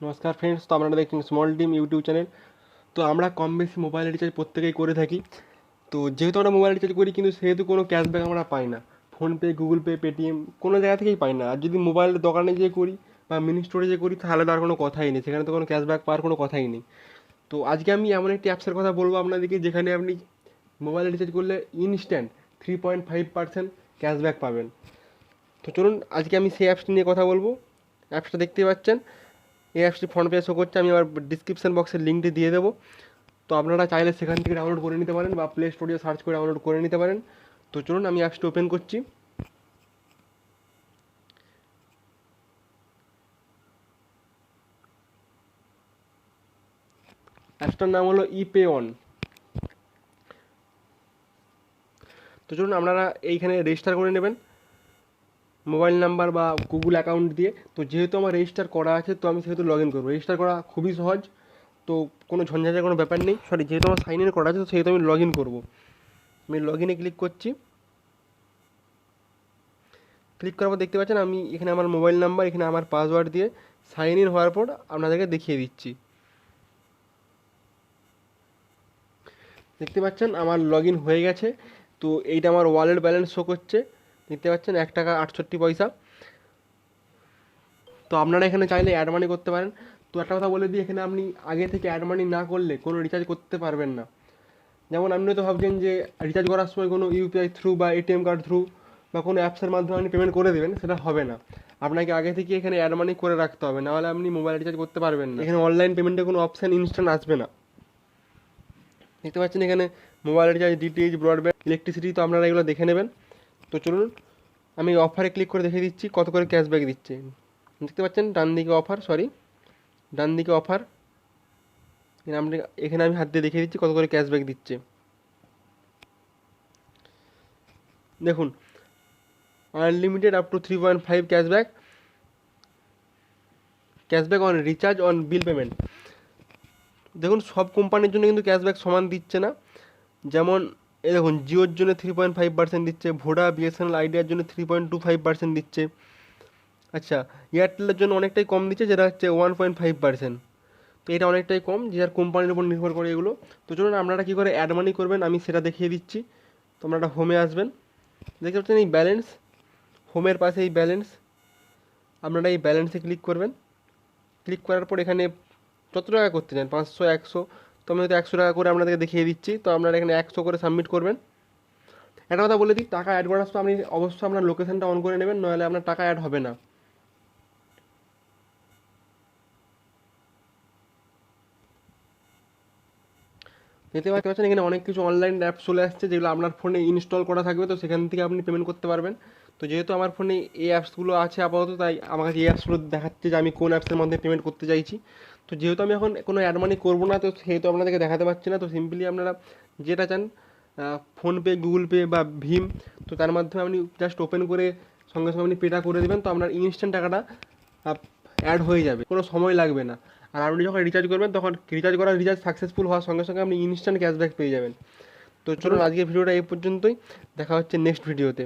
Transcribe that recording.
নমস্কার ফ্রেন্ডস তো আপনারা দেখছেন স্মল টিম ইউটিউব চ্যানেল তো আমরা কম বেশি মোবাইল রিচার্জ প্রত্যেকেই করে থাকি। তো যেহেতু আমরা মোবাইল রিচার্জ করি, কিন্তু সেহেতু কোনো ক্যাশব্যাক আমরা পাই না। ফোনপে গুগল পে পেটিএম কোনো জায়গা থেকেই পাই না। আর যদি মোবাইলের দোকানে যেয়ে করি বা মিনি স্টোরে যে করি, তাহলে তো আর কোনো কথাই নেই। সেখানে তো কোনো ক্যাশব্যাক পাওয়ার কোনো কথাই নেই। তো আজকে আমি এমন একটি অ্যাপসের কথা বলব আপনাদেরকে, যেখানে আপনি মোবাইল রিচার্জ করলে instant three point five percent cashback পাবেন। তো চলুন, আজকে আমি সেই অ্যাপসটি নিয়ে কথা বলব। অ্যাপসটা দেখতে পাচ্ছেন। এই অ্যাপসটি ফোনপে শো করছে, আমি আমার ডিসক্রিপশন বক্সের লিঙ্কটি দিয়ে দেবো। তো আপনারা চাইলে সেখান থেকে ডাউনলোড করে নিতে পারেন বা প্লে স্টোরে সার্চ করে ডাউনলোড করে নিতে পারেন। তো চলুন, আমি অ্যাপসটি ওপেন করছি। অ্যাপসটার নাম হলো ই পে অন তো চলুন, আপনারা এইখানে রেজিস্টার করে নেবেন। মোবাইল নাম্বার বা গুগল অ্যাকাউন্ট দিয়ে। তো যেহেতু আমার রেজিস্টার করা আছে, তো আমি সেহেতু লগ ইন করব। রেজিস্টার করা খুবই সহজ। তো কোনো ঝঞ্ঝাটের কোনো ব্যাপার নেই। সরি যেহেতু আমার সাইন ইন করা আছে, তো সেহেতু আমি লগ ইন করব। আমি লগ ইনে ক্লিক করছি। ক্লিক করার পর দেখতে পাচ্ছেন, আমি এখানে আমার মোবাইল নাম্বার, এখানে আমার পাসওয়ার্ড দিয়ে সাইন ইন হওয়ার পর আপনাদেরকে দেখিয়ে দিচ্ছি। দেখতে পাচ্ছেন, আমার লগ ইন হয়ে গেছে। তো এইটা আমার ওয়ালেট ব্যালেন্স শো করছে। দেখতে পাচ্ছেন এক টাকা আটষট্টি পয়সা। তো আপনারা এখানে চাইলে অ্যাড মানি করতে পারেন। তো একটা কথা বলে দিই এখানে আপনি আগে থেকে অ্যাড মানি না করলে কোনো রিচার্জ করতে পারবেন না। যেমন আপনি তো ভাবছেন যে রিচার্জ করার সময় কোনো ইউপিআই থ্রু বা এটিএম কার্ড থ্রু বা কোনো অ্যাপসের মাধ্যমে আপনি পেমেন্ট করে দেবেন সেটা হবে না। আপনাকে আগে থেকে এখানে অ্যাড মানি করে রাখতে হবে নাহলে আপনি মোবাইল রিচার্জ করতে পারবেন না। এখানে অনলাইন পেমেন্টের কোনো অপশান ইনস্ট্যান্ট আসবে না। দেখতে পাচ্ছেন এখানে mobile recharge DTH broadband electricity তো আপনারা এগুলো দেখে নেবেন। তো চলুন, আমি অফারে ক্লিক করে দেখে দিচ্ছি, কত করে ক্যাশব্যাক দিচ্ছে। দেখতে পাচ্ছেন, ডান দিকে অফার সরি ডান দিকে অফার আপনি এখানে আমি হাত দিয়ে দেখিয়ে দিচ্ছি কত করে ক্যাশব্যাক দিচ্ছে। দেখুন unlimited up to three point five cashback cashback on recharge on bill payment দেখুন, সব কোম্পানির জন্য কিন্তু ক্যাশব্যাক সমান দিচ্ছে না। যেমন এই দেখুন, জিওর জন্য থ্রি পয়েন্ট ফাইভ পার্সেন্ট দিচ্ছে, ভোডা বিএসএনএল আইডিয়ার জন্য three point two five percent দিচ্ছে। আচ্ছা এয়ারটেলের জন্য অনেকটাই কম দিচ্ছে, যেটা হচ্ছে ওয়ান পয়েন্ট ফাইভ পার্সেন্ট তো এটা অনেকটাই কম, যে আর কোম্পানির উপর নির্ভর করে এগুলো। তো চলুন, আপনারা কী করে অ্যাড মানি করবেন, আমি সেটা দেখিয়ে দিচ্ছি। তো আপনারা হোমে আসবেন। দেখতে পাচ্ছেন এই ব্যালেন্স হোমের পাশে এই ব্যালেন্স আপনারা এই ব্যালেন্সে ক্লিক করবেন। ক্লিক করার পর এখানে কত টাকা করতে চান, পাঁচশো, একশো তো আমি হয়তো একশো টাকা করে আপনাদেরকে দেখিয়ে দিচ্ছি। তো আপনারা এখানে একশো করে সাবমিট করবেন। একটা কথা বলে দিই, টাকা অ্যাড করার সময় আপনি অবশ্যই আপনার লোকেশানটা অন করে নেবেন নাহলে আপনার টাকা অ্যাড হবে না। দেখতে পাচ্ছেন এখানে অনেক কিছু অনলাইন অ্যাপ চলে আসছে, যেগুলো আপনার ফোনে ইনস্টল করা থাকবে, তো সেখান থেকে আপনি পেমেন্ট করতে পারবেন। তো যেহেতু আমার ফোনে এই অ্যাপসগুলো আছে আপাতত, তাই আমাকে এই অ্যাপসগুলো দেখাচ্ছে যে আমি কোন অ্যাপসের মধ্যে পেমেন্ট করতে চাইছি। তো যেহেতু আমি এখন কোনো অ্যাড মানি করব না, তো সেহেতু আপনাদেরকে দেখাতে পারছি না। তো সিম্পলি আপনারা যেটা চান ফোনপে গুগল পে বা ভীম তো তার মাধ্যমে আপনি জাস্ট ওপেন করে সঙ্গে সঙ্গে আপনি পেটা করে দেবেন। তো আপনার ইনস্ট্যান্ট টাকাটা অ্যাড হয়ে যাবে, কোনো সময় লাগবে না। আর আপনি যখন রিচার্জ করবেন, তখন রিচার্জ করার রিচার্জ সাকসেসফুল হওয়ার সঙ্গে সঙ্গে আপনি ইনস্ট্যান্ট ক্যাশব্যাক পেয়ে যাবেন। তো চলুন আজকের ভিডিওটা এই পর্যন্তই। দেখা হচ্ছে নেক্সট ভিডিওতে